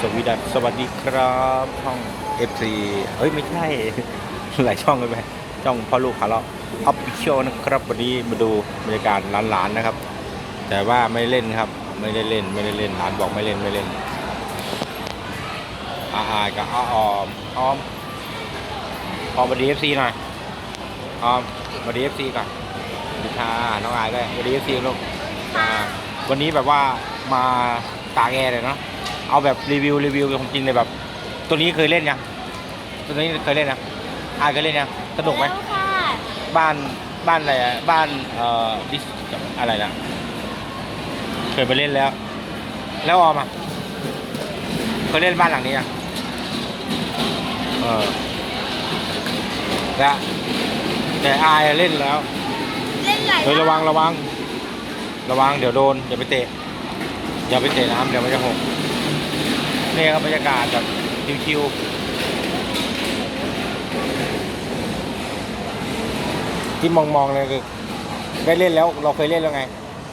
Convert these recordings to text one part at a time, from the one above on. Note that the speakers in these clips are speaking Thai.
สวีดัสสวัสดีครับช่อง FC เฮ้ย ไม่ใช่ หลายช่องเลยไหมช่องพ่อลูกขาเลาะออฟฟิเชียลนะครับ วันนี้มาดูบรรยากาศร้านๆนะครับ แต่ว่าไม่เล่นครับ ไม่ได้เล่นไม่ได้เล่นร้านบอกไม่เล่นไม่เล่นอาอายกับอาออมออมออมบดีเอฟซีหน่อยออมบดีเอฟซีก่อนสวัสดีค่ะน้องอายด้วยบดีเอฟซีลูกอ่าวันนี้แบบว่ามาตากแอร์เลยเนาะ เอาแบบรีวิวรีวิวของจริงเลยแบบ ตัวนี้เคยเล่นยังตัวนี้เคยเล่นยังอายเคยเล่นยังสนุกไหมแล้วค่ะบ้านบ้านอะไรอะบ้านเอ่อดิสอะไรนะเคยไปเล่นแล้ว แล้วออมอะเคยเล่นบ้านหลังนี้อะเออและแต่อายอะเล่นแล้วเล่นไหลเฮ้ยระวังระวัง ระวังเดี๋ยวโดนอย่าไปเตะอย่าไปเตะน้ำเดี๋ยวมันจะหก นี่ครับบรรยากาศแบบชิวๆที่มองๆเลยคือได้เล่นแล้วเราเคยเล่นแล้วไง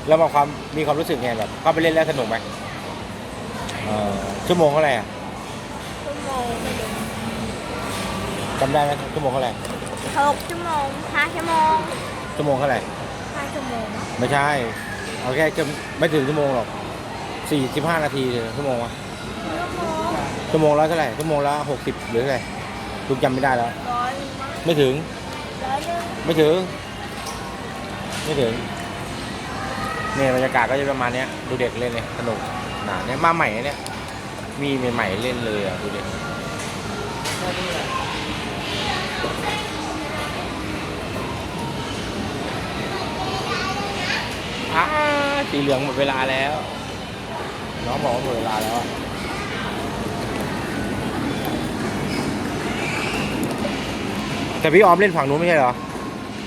แล้วมาความมีความรู้สึกไงแบบเข้าไปเล่นแล้วสนุกไหมเออชั่วโมงเท่าไหร่อะชั่วโมงจำได้ไหมชั่วโมงเท่าไหร่หกชั่วโมงห้าชั่วโมงชั่วโมงเท่าไหร่ห้าชั่วโมงไม่ใช่เอาแค่จะไม่ถึงชั่วโมงหรอกสี่สิบห้านาทีเลยชั่วโมงวะชั่วโมง ชั่วโมงละเท่าไหร่ชั่วโมงละหกสิบหรือเท่าไหร่ลูกจำไม่ได้แล้ว ร้อยมั้งไม่ถึง ร้อยหนึ่งไม่ถึง ไม่ถึงเนี่ยบรรยากาศก็จะประมาณเนี้ยดูเด็กเล่นเนี่ยสนุกหนาเนี่ยมาใหม่เนี่ย มีใหม่ๆเล่นเลยอะดูเด็กอ่าสีเหลืองหมดเวลาแล้ว น้องบอกว่าหมดเวลาแล้วอะ แต่พี่ออมเล่นฝั่งนู้นไม่ใช่เหรอ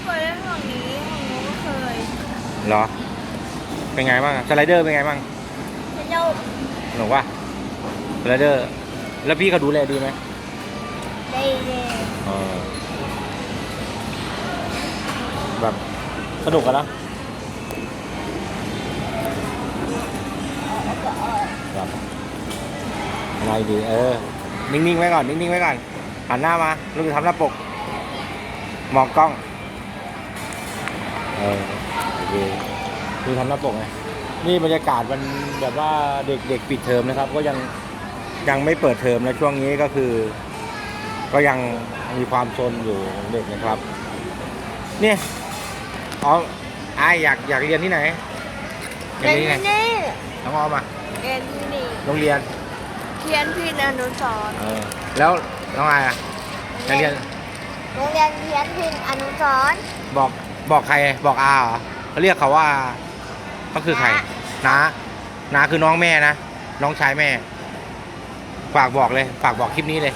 เคยเล่นฝั่งนี้ฝั่งนู้นก็เคยเหรอ เป็นไงบ้างอะสไลเดอร์เป็นไงบ้างจะเจ้าสนุกป่ะสไลเดอร์ แล้วพี่เขาดูแลดีไหมได้เลยเออแบบสนุกกันนะแบบอะไรดี เออ นิ่งๆไว้ก่อน นิ่งๆไว้ก่อนหันหน้ามาลูกจะทำหน้าปก มองกล้อง เออโอเคคือทำหน้าปกไงนี่บรรยากาศมันแบบว่าเด็กเด็กปิดเทอมนะครับ ก็ยังยังไม่เปิดเทอมนะช่วงนี้ก็คือ ก็ยังมีความซนอยู่ของเด็กนะครับ เนี่ยอ๋อไอายอยากอยากเรียนที่ไหนอยากเรียนเรียนที่ไหนที่นี่น้องออมอะเรียนที่นี่โรงเรียนเทียนพี่อนุสรณ์เออแล้วน้องอายอะอยากเรียน โรงเรียนเทียนพี่อนุสรณ์บอกบอกใครบอกอาเหรอเขาเรียกเขาว่าเขาคือใครน้าน้าคือน้องแม่นะ น้องชายแม่ ฝากบอกเลย ฝากบอกคลิปนี้เลย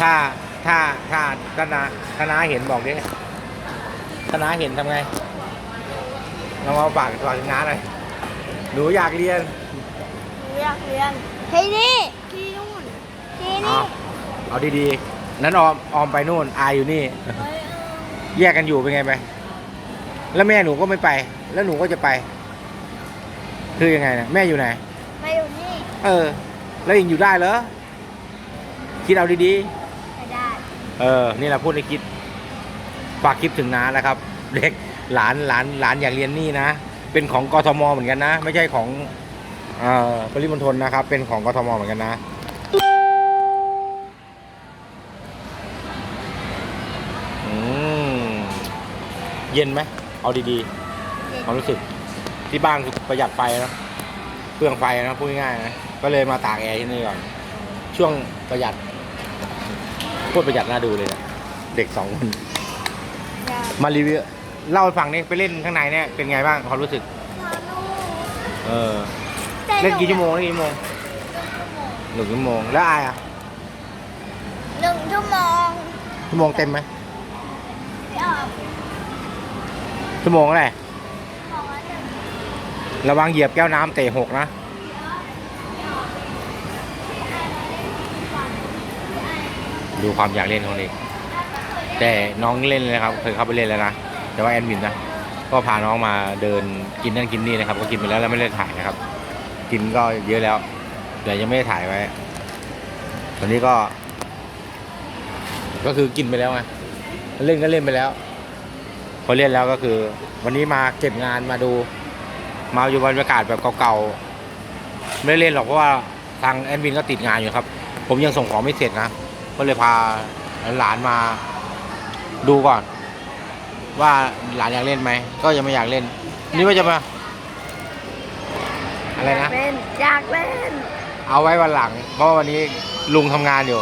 ถ้าถ้าถ้าถ้านาถ้านาเห็นบอกดิถ้านาเห็นทำไงเรามาฝากฝากถึงน้าหน่อยหนูอยากเรียนหนูอยากเรียนที่นี่ที่นู่นที่เอานี่ เอาดีๆ นั้นออมออมไปนู่นอายอยู่นี่เฮ้ยแยกกันอยู่เป็นไงไปแล้วแม่หนูก็ไม่ไป แล้วหนูก็จะไป คือยังไงนะแม่อยู่ไหน มาอยู่นี่เออ แล้วเองอยู่ได้เหรอคิดเอาดีไม่ได้ ๆ เออ นี่เราพูดในคิดฝากคลิปถึงน้านะครับ เด็กหลานหลานหลานอยากเรียนนี่นะ เป็นของกทมเหมือนกันนะ ไม่ใช่ของเอ่อปริมณฑลนะครับ เป็นของกทมเหมือนกันนะ เย็นไหมเอาดีๆความรู้สึกที่บ้านคือประหยัดไฟนะเปลืองไฟนะพูดง่ายๆนะก็เลยมาตากแอร์ที่นี่ก่อน ช่วงประหยัดโคตรประหยัดน่าดูเลยนะเด็กสองคนอยากมารีวิวเล่าให้ฟังนี่ไปเล่นข้างในเนี่ยเป็นไงบ้างความรู้สึก เออ เล่นกี่ชั่วโมงเล่นกี่ชั่วโมงหนึ่งชั่วโมงแล้วอายอะหนึ่งชั่วโมงชั่วโมงเต็มไหมไม่ออก ชั่วโมงอะไรระวังเหยียบแก้วน้ำเตะหกนะดูความอยากเล่นของเด็กแต่น้องเล่นเลยครับเคยเข้าไปเล่นแล้วนะแต่ว่าแอนวินนะก็พาน้องมาเดินกินนั่นกินนี่นะครับ ก็กินไปแล้วแล้วไม่ได้ถ่ายนะครับ กินก็เยอะแล้วแต่ยังไม่ได้ถ่ายไว้วันนี้ก็ ก็คือกินไปแล้วไงเล่นก็เล่นไปแล้ว พอเล่นแล้วก็คือ วันนี้มาเก็บงานมาดู มาอยู่บรรยากาศแบบเก่าๆไม่ได้เล่นหรอกเพราะว่าทางแอดมินก็ติดงานอยู่ครับ ผมยังส่งของไม่เสร็จนะก็เลยพาหลานมาดูก่อน ว่าหลานอยากเล่นไหมก็ยังไม่อยากเล่น นี่ว่าจะมาอะไรนะเล่นอยากเล่น เอาไว้วันหลัง เพราะว่าวันนี้ลุงทำงานอยู่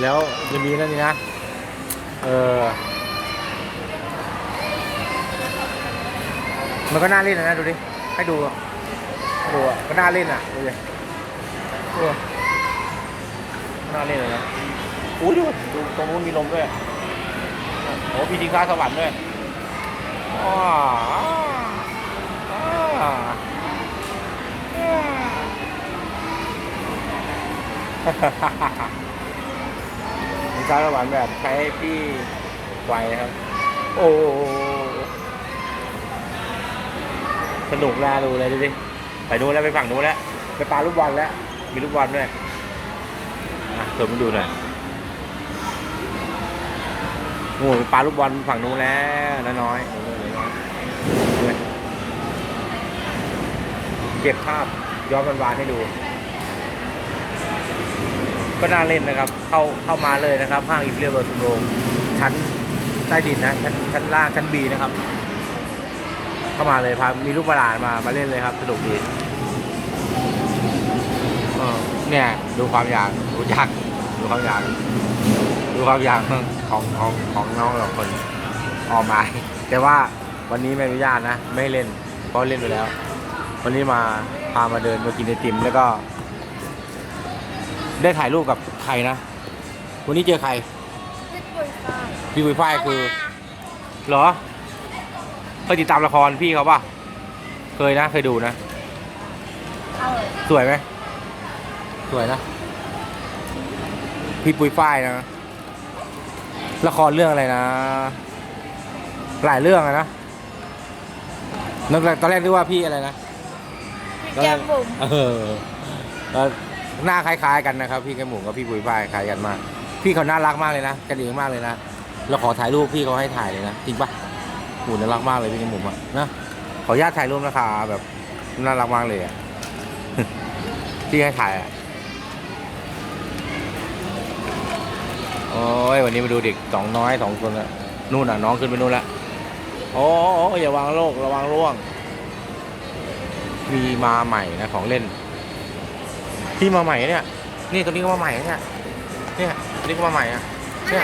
แล้วจะมีนั่นนี่นะเออ มันก็น่าเล่นนะดูดิ ให้ดูให้ดูอะก็น่าเล่นอะดูดิดูน่าเล่นเลยนะอุ้ยดูดูตรงนู้นมีลมด้วย โอ้มีดิงฟ้าสวรรค์ด้วยอ้าอ้าอ้ามีการระหวานแบบใช้พี่ไวนะครับ โอ้ สนุกน่าดูเลยดูดิไปนู้นแล้วไปฝั่งนู้นแล้วไปปลาลูกบอลแล้ว มีลูกบอลด้วยอะเดี๋ยวมาดูหน่อยโอ้โหปปาลูกบอลฝั่งนู้นแล้วน้อยน้อยเก็บภาพย้อนวันวานให้ดู ก็น่าเล่นนะครับ เข้าเข้ามาเลยนะครับห้างอิมเรียลเบอร์สุนโรงชั้นใต้ดินนะชั้นชั้นล่างชั้นบีนะครับ เข้ามาเลยพามีลูกประหลาดมามาเล่นเลยครับ สนุกดีเออเนี่ยดูความอยากดูอยากดูความอยากดูความอยากของของของน้องสองคนออกมา แต่ว่าวันนี้ไม่อนุญาตนะ ไม่ให้เล่นเพราะเล่นไปแล้ว วันนี้มาพามาเดินมากินไอติมแล้วก็ ได้ถ่ายรูปกับใครนะวันนี้เจอใครเล่นปุ๋ยฟ้าพี่ปุ้ยฝ้ายคือ เหรอ เคยติดตามละครพี่เขาป่ะ เคยนะ เคยดูนะเออสวยไหม สวยนะ พี่ปุ้ยฝ้ายนะ ละครเรื่องอะไรนะ หลายเรื่องอะนะนึกแรกตอนแรกนึกว่าพี่อะไรนะพี่แก้มบุ๋มเออแล้วหน้าคล้ายๆกันนะครับ พี่แกหมูกับพี่ปุ้ยฝ้ายคล้ายกันมาก พี่เขาน่ารักมากเลยนะกันเองมากเลยนะ เราขอถ่ายรูปพี่เขาให้ถ่ายเลยนะ จริงปะ หูน่ารักมากเลยพี่แกหมูอะนะขออนุญาตถ่ายรูปนะคะแบบน่ารักมากเลยอะพี่ให้ถ่ายอะโอ้ยวันนี้มาดูเด็กสองน้อยสองคนละนู่นน่ะน้องขึ้นไปนู่นละโอ้โอย่าวางโลกระวังร่วง มีมาใหม่นะของเล่น ที่มาใหม่เนี่ย นี่ตัวนี้ก็มาใหม่นะเนี่ยเนี่ยตัวนี้ก็มาใหม่อะเนี่ย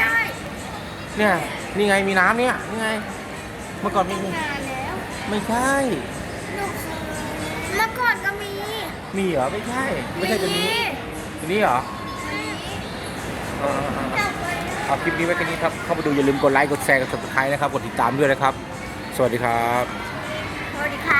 เนี่ยนี่ไงมีน้ำเนี่ยนี่ไง เมื่อก่อนไม่มี นานแล้วไม่ใช่ลูกเมื่อก่อนก็มีมีเหรอ ไม่ใช่ ไม่ใช่ตัวนี้ตัวนี้เหรอเออเออเออจับไว้เอาคลิปนี้ไว้แค่นี้ครับ เข้ามาดูอย่าลืมกดไลค์ กดแชร์ กด subscribe นะครับ กดติดตามด้วยนะครับ สวัสดีครับ สวัสดีครับ